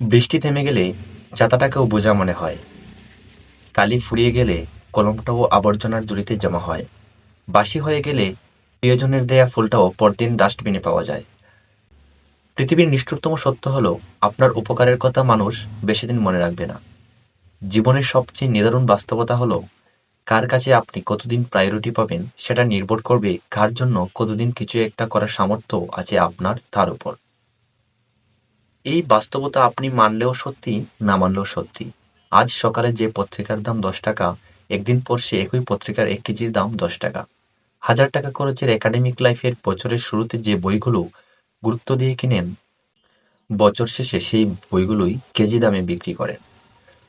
বৃষ্টি থেমে গেলে ছাতাটাকেও বোঝা মনে হয়। কালি ফুরিয়ে গেলে কলমটাও আবর্জনার জুড়িতে জমা হয়। বাসি হয়ে গেলে প্রিয়জনের দেয়া ফুলটাও পরদিন ডাস্টবিনে পাওয়া যায়। পৃথিবীর নিষ্ঠুরতম সত্য হলো, আপনার উপকারের কথা মানুষ বেশিদিন মনে রাখবে না। জীবনের সবচেয়ে নিদারুণ বাস্তবতা হলো, কার কাছে আপনি কতদিন প্রায়োরিটি পাবেন সেটা নির্ভর করবে কার জন্য কতদিন কিছু একটা করার সামর্থ্য আছে আপনার, তার উপর। এই বাস্তবতা আপনি মানলেও সত্যি, না মানলেও সত্যি? আজ সকালে যে পত্রিকার দাম দশ টাকা, একদিন পর সে একই পত্রিকার এক কেজির দাম দশ টাকা। হাজার টাকা খরচের একাডেমিক লাইফের বছরের শুরুতে যে বইগুলো গুরুত্ব দিয়ে কিনেন, বছর শেষে সেই বইগুলোই কেজি দামে বিক্রি করেন।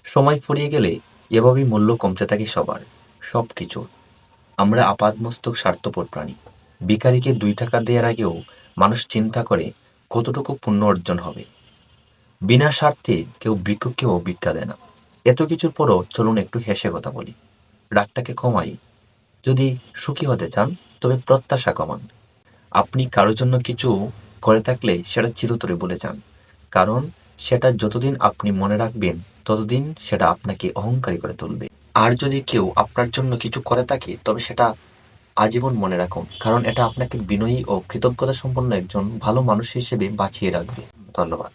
সময় ফুরিয়ে গেলে এভাবেই মূল্য কমতে থাকে সবার সব কিছুর আমরা আপাদমস্তক স্বার্থপর প্রাণী। ভিখারিকে দুই টাকা দেওয়ার আগেও মানুষ চিন্তা করে কতটুকু পুণ্য অর্জন হবে। বিনা স্বার্থে কেউ ভিক্ষুককেও ভিক্ষা দেয় না। এত কিছুর পরও চলুন একটু হেসে কথা বলি। রাগটাকে কমাই। যদি সুখী হতে চান, তবে প্রত্যাশা কমান। আপনি কারোর জন্য কিছু করে থাকলে সেটা চিরতরে বলে যান। কারণ সেটা যতদিন আপনি মনে রাখবেন, ততদিন সেটা আপনাকে অহংকারী করে তুলবে। আর যদি কেউ আপনার জন্য কিছু করে থাকে, তবে সেটা আজীবন মনে রাখুন। কারণ এটা আপনাকে বিনয়ী ও কৃতজ্ঞতা সম্পন্ন একজন ভালো মানুষ হিসেবে বাঁচিয়ে রাখবে। ধন্যবাদ।